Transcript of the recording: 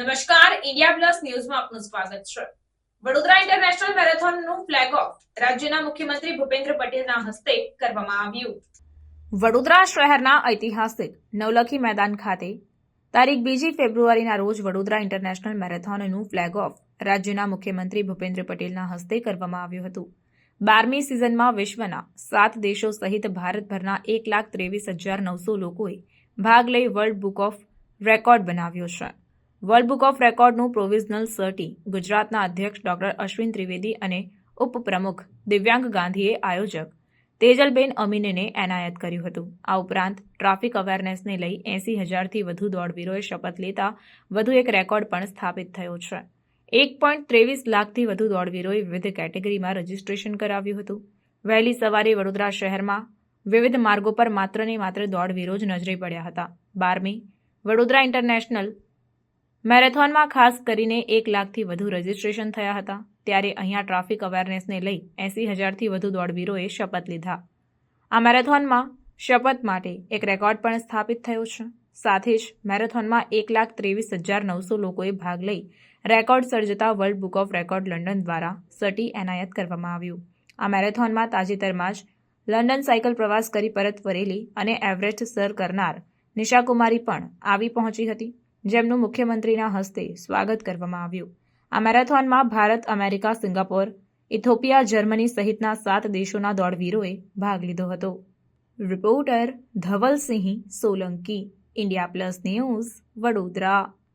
નમસ્કાર, India plus ન્યૂઝમાં આપનું સ્વાગત છે. વડોદરા ઇન્ટરનેશનલ મેરેથોનનું ફ્લેગ ઓફ રાજ્યના મુખ્યમંત્રી ભૂપેન્દ્ર પટેલના હસ્તે કરવામાં આવ્યું. વડોદરા શહેરના ઐતિહાસિક નવલખી મેદાન ખાતે તારીખ બીજી ફેબ્રુઆરીના રોજ વડોદરા ઇન્ટરનેશનલ મેરેથોનનું ફ્લેગ ઓફ રાજ્યના મુખ્યમંત્રી ભૂપેન્દ્ર પટેલના હસ્તે કરવામાં આવ્યું હતું. બારમી સિઝનમાં વિશ્વના સાત દેશો સહિત ભારતભરના એક લાખ ત્રેવીસ હજાર નવસો લોકોએ ભાગ લઈ વર્લ્ડ બુક ઓફ રેકોર્ડ બનાવ્યો છે. વર્લ્ડ બુક ઓફ રેકોર્ડનું પ્રોવિઝનલ સર્ટી ગુજરાતના અધ્યક્ષ ડોક્ટર અશ્વિન ત્રિવેદી અને ઉપપ્રમુખ દિવ્યાંગ ગાંધીએ આયોજક તેજલબેન અમીનને એનાયત કર્યું હતું. આ ઉપરાંત ટ્રાફિક અવેરનેસને લઈ એસી હજારથી વધુ દોડવીરોએ શપથ લેતા વધુ એક રેકોર્ડ પણ સ્થાપિત થયો છે. એક પોઈન્ટ ત્રેવીસ લાખથી વધુ દોડવીરોએ વિવિધ કેટેગરીમાં રજીસ્ટ્રેશન કરાવ્યું હતું. વહેલી સવારે વડોદરા શહેરમાં વિવિધ માર્ગો પર માત્ર ને માત્ર દોડવીરો જ નજરે પડ્યા હતા. બારમી, વડોદરા ઇન્ટરનેશનલ મેરેથોનમાં ખાસ કરીને એક લાખથી વધુ રજીસ્ટ્રેશન થયા હતા, ત્યારે અહીંયા ટ્રાફિક અવેરનેસને લઈ એસી હજારથી વધુ દોડવીરોએ શપથ લીધા. આ મેરેથોનમાં શપથ માટે એક રેકોર્ડ પણ સ્થાપિત થયો છે. સાથે જ મેરેથોનમાં એક લાખ ત્રેવીસ હજાર નવસો લોકોએ ભાગ લઈ record સર્જતા world book of record London દ્વારા સટી એનાયત કરવામાં આવ્યું. આ મેરેથોનમાં તાજેતરમાં જ લંડન સાયકલ પ્રવાસ કરી પરત ફરેલી અને એવરેસ્ટ સર કરનાર નિશાકુમારી પણ આવી પહોંચી હતી. જેમનું મુખ્યમંત્રીના હસ્તે સ્વાગત કરવામાં આવ્યું. આ મેરેથોનમાં Bharat, America, Singapore, Ethiopia, Germany સહિતના સાત દેશોના દોડવીરોએ ભાગ લીધો હતો. Reporter Dhavalsinh Solanki, India plus news Vadodara.